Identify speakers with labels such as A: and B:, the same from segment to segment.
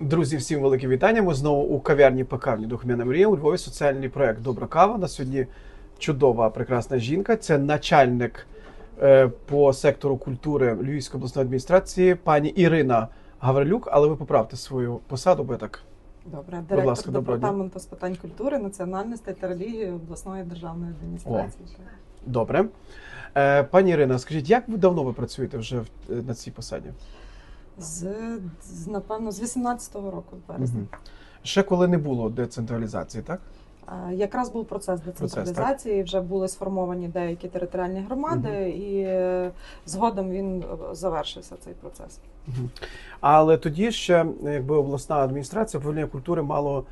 A: Друзі, всім велике вітання. Ми знову у кав'ярні пекарні Духмяна Мрія. У Львові соціальний проект Добра кава. На сьогодні чудова, прекрасна жінка. Це начальник е, по сектору культури Львівської обласної адміністрації, пані Ірина Гаврилюк. Але ви поправте свою посаду, бо я так.
B: Добре,
A: Будь
B: директор
A: ласка,
B: департаменту з питань культури, національності та релігії обласної державної адміністрації.
A: Добре. Е, пані Ірина, скажіть, як ви давно ви працюєте вже в- е, на цій посаді?
B: З, з напевно з 18-го року березня.
A: Угу. Ще коли не було децентралізації, так?
B: Якраз був процес децентралізації, вже були сформовані деякі територіальні громади, і е, згодом він е, завершився цей процес.
A: Угу. Але тоді ще якби обласна адміністрація управління культури мало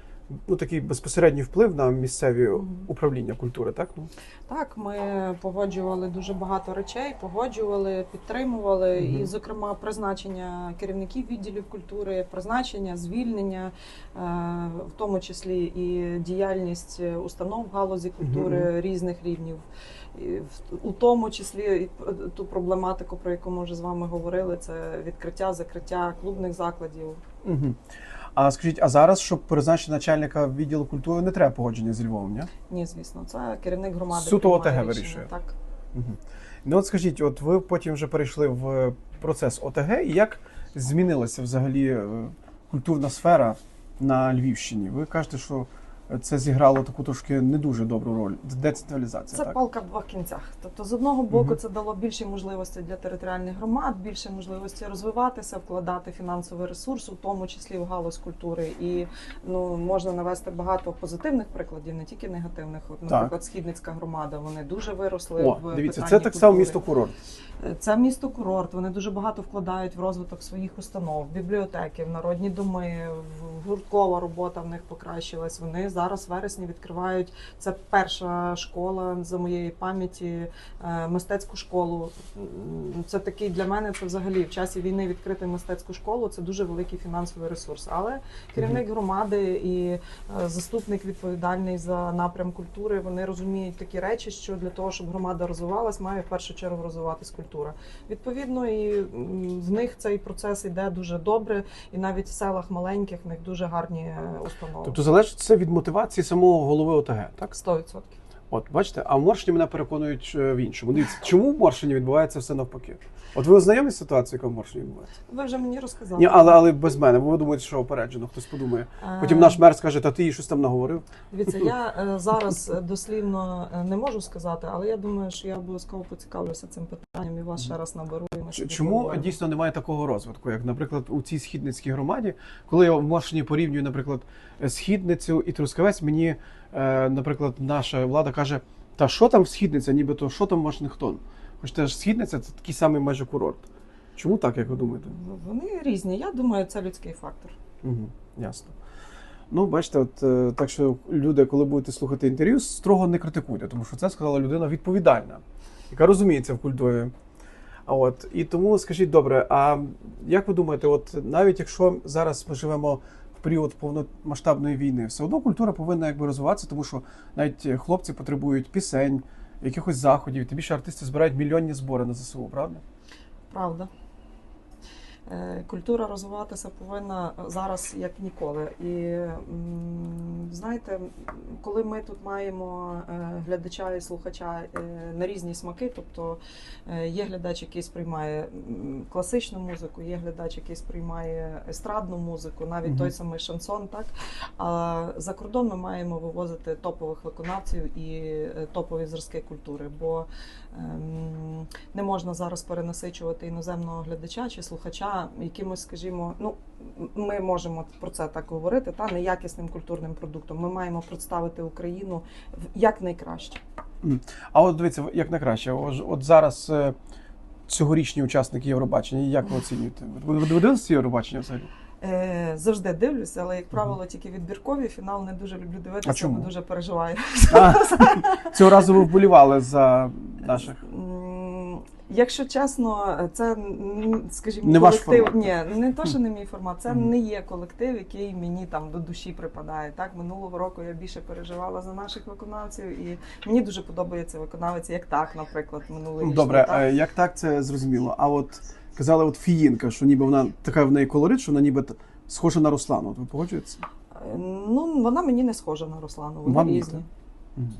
A: ну такий безпосередній вплив на місцеві управління культури, так? Ну
B: Так, ми погоджували дуже багато речей, погоджували, підтримували,
A: Мгм.
B: і, зокрема, призначення керівників відділів культури, призначення, звільнення, е, в тому числі і діяльність установ в галузі культури різних рівнів. У тому числі і ту проблематику, про яку ми вже з вами говорили, це відкриття, закриття клубних закладів.
A: угу. А скажіть, а зараз, щоб призначити начальника відділу культури, не треба погодження з Львовом, ні?
B: Ні, звісно, це керівник громади.
A: Суто ОТГ вирішує.
B: Так.
A: Угу. Ну от скажіть, от ви потім вже перейшли в процес ОТГ, і як змінилася взагалі е, культурна сфера на Львівщині? Ви кажете, що це зіграло таку трошки не дуже добру роль. Децентралізація,
B: Це
A: так?
B: палка в двох кінцях. Тобто, з одного боку, це дало більше можливостей для територіальних громад, більше можливості розвиватися, вкладати фінансовий ресурс, у тому числі в галузь культури. І ну можна навести багато позитивних прикладів, не тільки негативних. От, наприклад, східницька громада. Вони дуже виросли
A: О,
B: в
A: дивіться, це так само місто курорт.
B: Це місто курорт. Вони дуже багато вкладають в розвиток своїх установ, бібліотеки, в народні доми, в гурткова робота в них покращилась. Вони зараз в вересні відкривають це перша школа за моєї пам'яті, е, мистецьку школу. Це такий для мене це взагалі в часі війни відкрити мистецьку школу. Це дуже великий фінансовий ресурс. Але керівник громади і е, заступник відповідальний за напрям культури. Вони розуміють такі речі, що для того, щоб громада розвивалась, має в першу чергу розвиватись культура. Відповідно, і в них цей процес йде дуже добре, і навіть в селах маленьких в них дуже гарні е, установи.
A: Тобто залежить це від мотивації самого голови ОТГ, так?
B: 100%.
A: От бачите, а в Моршині мене переконують е, в іншому. Дивіться, чому в Моршині відбувається все навпаки? От ви ознайомі з ситуацією, яка в Моршині відбувається?
B: Ви вже мені розказали.
A: Ні, але але без мене. бо Ви думаєте, що опереджено, хтось подумає.
B: Е,
A: Потім наш мер скаже, та ти їй щось там наговорив.
B: Дивіться, я е, зараз е, дослівно е, не можу сказати, але я думаю, що я обов'язково поцікавлюся цим питанням і вас ще раз наберу. і ми
A: Чому
B: поговоримо.
A: дійсно немає такого розвитку, як, наприклад, у цій східницькій громаді, коли я в Моршині порівнюю, наприклад, східницю і Трускавець, мені, е, наприклад, наша влада каже, та що там східниця, нібито що там Вашингтон? Хоч теж східниця це такий самий майже курорт. Чому так, як ви думаєте?
B: Вони різні. Я думаю, це людський фактор.
A: Угу, ясно. Ну, бачите, от е, так що люди, коли будете слухати інтерв'ю, строго не критикуйте, тому що це сказала людина відповідальна, яка розуміється в культурі. А от і тому скажіть добре, а як ви думаєте, от навіть якщо зараз ми живемо період повномасштабної війни, все одно культура повинна якби розвиватися, тому що навіть е, хлопці потребують пісень, якихось заходів, тим більше артисти збирають мільйонні збори на ЗСУ, правда?
B: Правда. Е, Культура розвиватися повинна зараз як ніколи. І знаєте, коли ми тут маємо е, глядача і слухача е, на різні смаки, тобто є глядач, який сприймає класичну музику, є глядач, який сприймає естрадну музику, навіть
A: Мгм.
B: той самий шансон, так а за кордон ми маємо вивозити топових виконавців і топові зразки культури. Бо ем, не можна зараз перенасичувати іноземного глядача чи слухача якимось, скажімо, ну ми можемо про це так говорити, та неякісним культурним продуктом. Ми маємо представити Україну як найкраще.
A: А от дивіться, як на краще, Ож- от зараз е, цьогорічні учасники Євробачення, як ви оцінюєте? Ви, ви дивилися Євробачення взагалі?
B: Е, завжди дивлюся, але як правило, тільки відбіркові фінал не дуже люблю дивитися,
A: А чому?
B: бо дуже переживаю.
A: А, цього разу ви вболівали за наших.
B: Якщо чесно, це скажімо,
A: Не ваш формат.
B: Ні, не то, що не мій формат. Це не є колектив, який мені там до душі припадає. Так минулого року я більше переживала за наших виконавців, і мені дуже подобається виконавець, як так, наприклад, минулий рік.
A: Добре, е, як так це зрозуміло? А от казали, от фіїнка, що ніби вона така в неї колорит, що вона ніби схожа на Руслану. От ви погоджуєтеся?
B: Е, Ну, вона мені не схожа на Руслану. Вони
A: Вам
B: різні.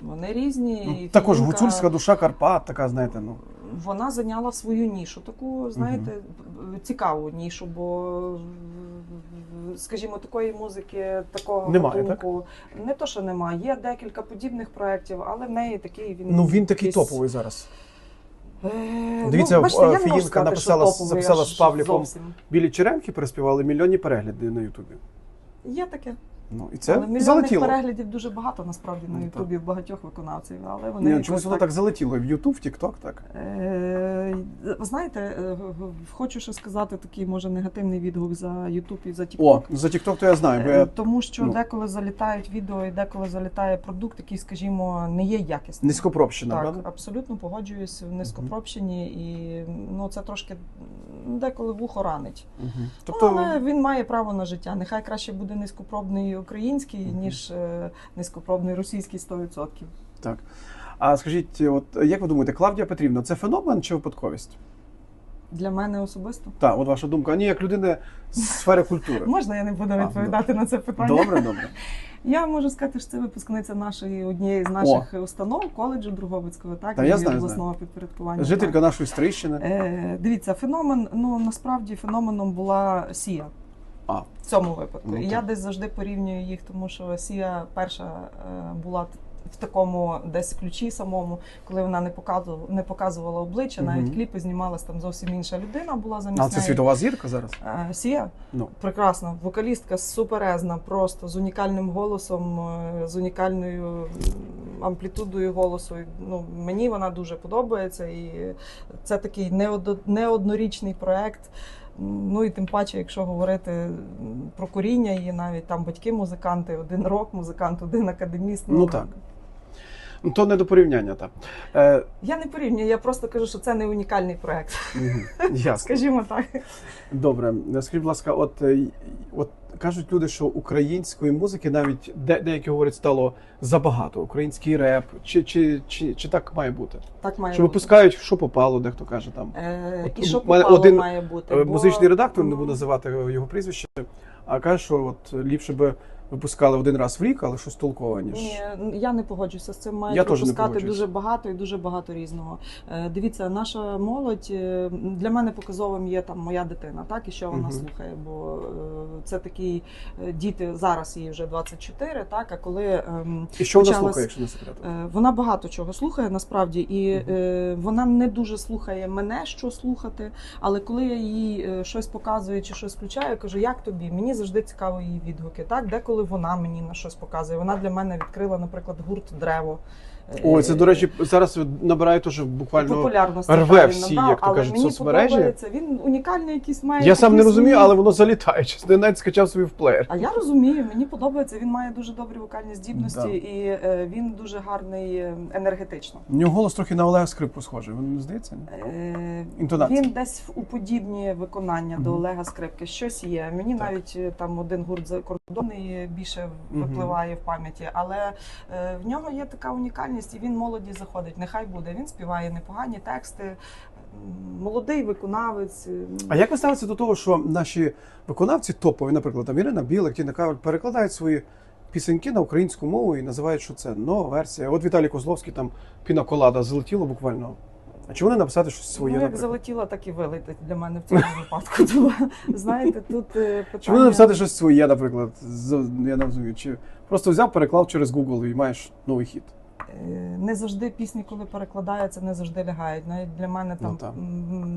B: Вони різні.
A: Ну,
B: і
A: також
B: Філінка-
A: гуцульська душа Карпат, така, знаєте, ну.
B: Вона зайняла свою нішу, таку, знаєте, цікаву нішу, бо, скажімо, такої музики, такого
A: Немає,
B: гатунку, не то, що немає. Є декілька подібних проєктів, але в неї такий він.
A: Ну він такий
B: якийсь-
A: топовий зараз.
B: Е,
A: Дивіться,
B: ну, бачите, я не
A: Фіїнка
B: сказати,
A: написала-
B: що топовий,
A: записала
B: аж
A: з Павліком.
B: зовсім.
A: Білі черемхи переспівали мільйонні перегляди на Ютубі.
B: Є таке.
A: Ну і це
B: але мільйонних
A: залетіло.
B: переглядів дуже багато насправді на
A: Ну,
B: Ютубі в багатьох виконавців, але вони
A: Ні, чомусь воно так залетіло в Ютуб, в Тікток, так.
B: Е, Ви знаєте, е, хочу ще сказати такий може негативний відгук за YouTube і за.
A: О, за Тікток то я знаю, бо
B: Е,
A: я
B: Тому що
A: ну.
B: деколи залітають відео і деколи залітає продукт, який, скажімо, не є якісним.
A: низькопробщина,
B: Так,
A: правда?
B: абсолютно погоджуюсь в низькопробщині, і ну це трошки деколи вухо ранить.
A: Угу.
B: Тобто... Але він має право на життя. Нехай краще буде низькопробний український, ніж е, низькопробний російський 100%.
A: Так. А скажіть, от як ви думаєте, Клавдія Петрівна, це феномен чи випадковість?
B: Для мене особисто.
A: Так, от ваша думка. А ні, як людини з сфери культури.
B: Можна я не буду відповідати на це питання?
A: Добре, добре.
B: Я можу сказати, що це випускниця нашої однієї з наших установ, коледжу Друговицького, так
A: Та я знаю,
B: обласного підпорядкування.
A: Жителька
B: так.
A: нашої Стрийщини.
B: Е, дивіться, феномен. Ну насправді феноменом була Сія
A: А,
B: в цьому випадку.
A: Ну,
B: і
A: так.
B: я десь завжди порівнюю їх, тому що Сія перша е, була в такому десь ключі самому, коли вона не показувала, не показувала обличчя,
A: Мгм.
B: навіть кліпи знімалась там зовсім інша людина була замість
A: а це
B: неї.
A: світова зірка зараз?
B: Е, Сія
A: Ну.
B: прекрасна, вокалістка суперезна, просто з унікальним голосом, е, з унікальною м, амплітудою голосу. Ну, мені вона дуже подобається, і це такий неодо- неоднорічний проект. Ну і тим паче, якщо говорити про коріння і навіть там батьки музиканти, один рок-музикант, один академіст.
A: Ну, так. Ну, то не до порівняння, так. Е,
B: Я не порівнюю, я просто кажу, що це не унікальний проект.
A: Ясно.
B: Скажімо так.
A: Добре. Скажіть, будь ласка, от, е, от кажуть люди, що української музики навіть де, деякі говорять стало забагато. Український реп. Чи, чи, чи, чи так має бути?
B: Так має
A: Що
B: бути.
A: випускають, що попало, дехто каже там.
B: Е,
A: От
B: і що
A: у мене
B: попало
A: один,
B: має бути.
A: музичний
B: бо-
A: редактор, не
B: Ну,
A: буду називати його прізвище, а каже, що от ліпше би випускали один раз в рік, але щось толкове, ніж.
B: Ні, я не погоджуся з цим. Мають
A: Я теж не
B: пропускати дуже багато і дуже багато різного. Е, Дивіться, наша молодь е, для мене показовим є там моя дитина, так і що вона
A: Мгм.
B: слухає. Бо е, це такі діти зараз їй вже 24, так а коли. ем,
A: І що вона слухає, якщо не секрет?
B: Вона багато чого слухає насправді, і е, вона не дуже слухає мене, що слухати. Але коли я їй щось показую чи щось включаю, я кажу, як тобі? Мені завжди цікаво її відгуки. Так, деколи вона мені на щось показує. Вона для мене відкрила, наприклад, гурт Древо. Е,
A: Ой, це, до речі, зараз набирає теж буквально. рве всі,
B: набрав,
A: як то кажуть,
B: мені
A: соцмережі.
B: подобається. Він унікальний якийсь має.
A: Я сам не розумію,
B: свій-
A: але воно залітає. Чесно, я навіть скачав собі в плеєр.
B: А я розумію, мені подобається. Він має дуже добрі вокальні здібності,
A: Да.
B: і е, він дуже гарний е, енергетично.
A: У нього голос трохи на Олега Скрипку схожий. Він не здається?
B: Е,
A: Інтонація.
B: Він десь уподібнює виконання до Олега Скрипки. Щось є. Мені
A: Так.
B: навіть е, там один гурт закордонний більше випливає в пам'яті, але е, в нього є така унікальність, і він молоді заходить. Нехай буде. Він співає непогані тексти. Молодий виконавець.
A: А як ви ставитеся до того, що наші виконавці топові, наприклад, там Ірина Білик, Тіна Кавель, перекладають свої пісеньки на українську мову і називають, що це нова версія. От Віталій Козловський там пінаколада залетіло буквально. А чому не написати щось своє?
B: ну, як
A: наприклад?
B: залетіла, так і вилетить для мене в цьому випадку. Тому, знаєте, тут е, питання...
A: Чому не написати щось своє, наприклад? Я не розумію. Чи просто взяв, переклав через Google і маєш новий хіт.
B: Е, Не завжди пісні, коли перекладаються, не завжди лягають. Навіть для мене там
A: Ну, так.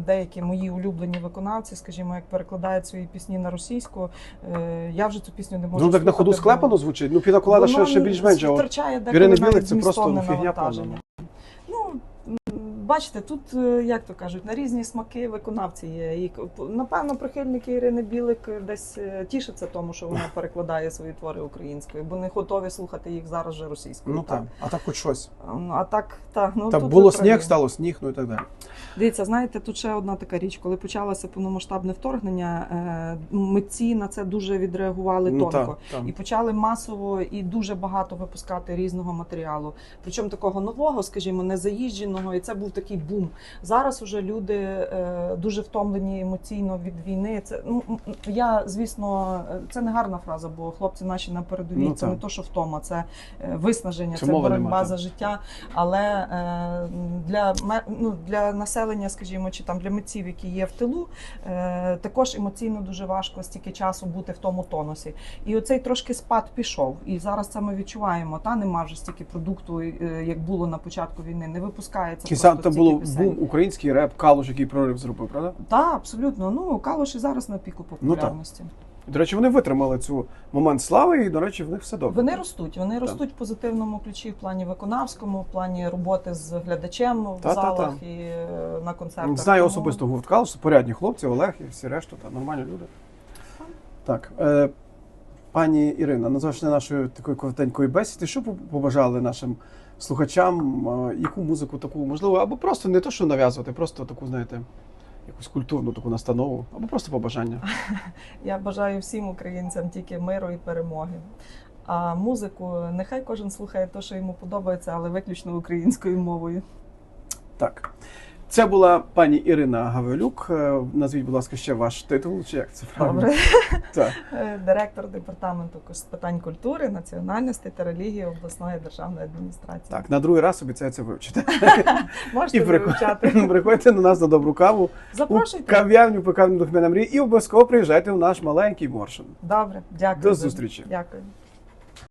B: деякі мої улюблені виконавці, скажімо, як перекладають свої пісні на російську, е, я вже цю пісню не можу.
A: Ну так на ходу склепано звучить. Ну, пінаколада ще, ще більш-менш. а от
B: втрачає деколи навіть
A: це просто фігня
B: навантаження. Бачите, тут, е, як то кажуть, на різні смаки виконавці є. І, напевно, прихильники Ірини Білик десь е, тішаться тому, що вона перекладає свої твори українською, бо не готові слухати їх зараз вже російською.
A: Ну так, а так хоч щось.
B: А так, так, ну
A: Так було сніг,
B: праві.
A: стало сніг, ну і так далі.
B: Дивіться, знаєте, тут ще одна така річ, коли почалося повномасштабне вторгнення, е, митці на це дуже відреагували
A: Ну
B: тонко.
A: так, так.
B: І почали масово і дуже багато випускати різного матеріалу. Причому такого нового, скажімо, не заїждженого. І це був такий такий бум. Зараз уже люди е, дуже втомлені емоційно від війни. Це ну я, звісно, це не гарна фраза, бо хлопці наші на передовій
A: Ну,
B: це
A: так.
B: не то, що втома, це е, виснаження,
A: Це
B: це, боротьба
A: нема,
B: за життя. Але е, для ну, для населення, скажімо, чи там для митців, які є в тилу, також емоційно дуже важко стільки часу бути в тому тонусі. І оцей трошки спад пішов. І зараз це ми відчуваємо. Та нема вже стільки продукту, як було на початку війни. Не випускається просто
A: там
B: стільки
A: було
B: пісень.
A: бум український реп, калуш, який прорив зробив, правда?
B: Так, абсолютно. Ну Калуш і зараз на піку
A: Ну,
B: популярності.
A: До речі, вони витримали цю момент слави, і, до речі, в них все добре.
B: Вони ростуть. Вони ростуть в позитивному ключі в плані виконавському, в плані роботи з глядачем в
A: Та-та-та.
B: залах і е, на концертах.
A: Знаю особисто гурт Калуш, порядні хлопці, Олег і всі решту, та нормальні люди. Так. Е, пані Ірина, на завершення нашої такої коротенької бесіди, що побажали нашим слухачам, е, яку музику таку, можливо, або просто не то, що нав'язувати, просто таку, знаєте, якусь культурну таку настанову, або просто побажання.
B: Я бажаю всім українцям тільки миру і перемоги. А музику нехай кожен слухає те, що йому подобається, але виключно українською мовою.
A: Так. Це була пані Ірина Гавелюк. Е, Назвіть, будь ласка, ще ваш титул, чи як це правильно?
B: Добре,
A: Так.
B: Е, директор департаменту з питань культури, національності та релігії обласної державної адміністрації.
A: так, на другий раз обіцяю це вивчити.
B: можете
A: І
B: вивчати.
A: приходьте до нас на добру каву. у
B: Запрошуйте.
A: кав'ярню по кав'ярню Духмяна мрії і обов'язково приїжджайте у наш маленький Моршин.
B: Добре, дякую.
A: До зустрічі.
B: Дякую.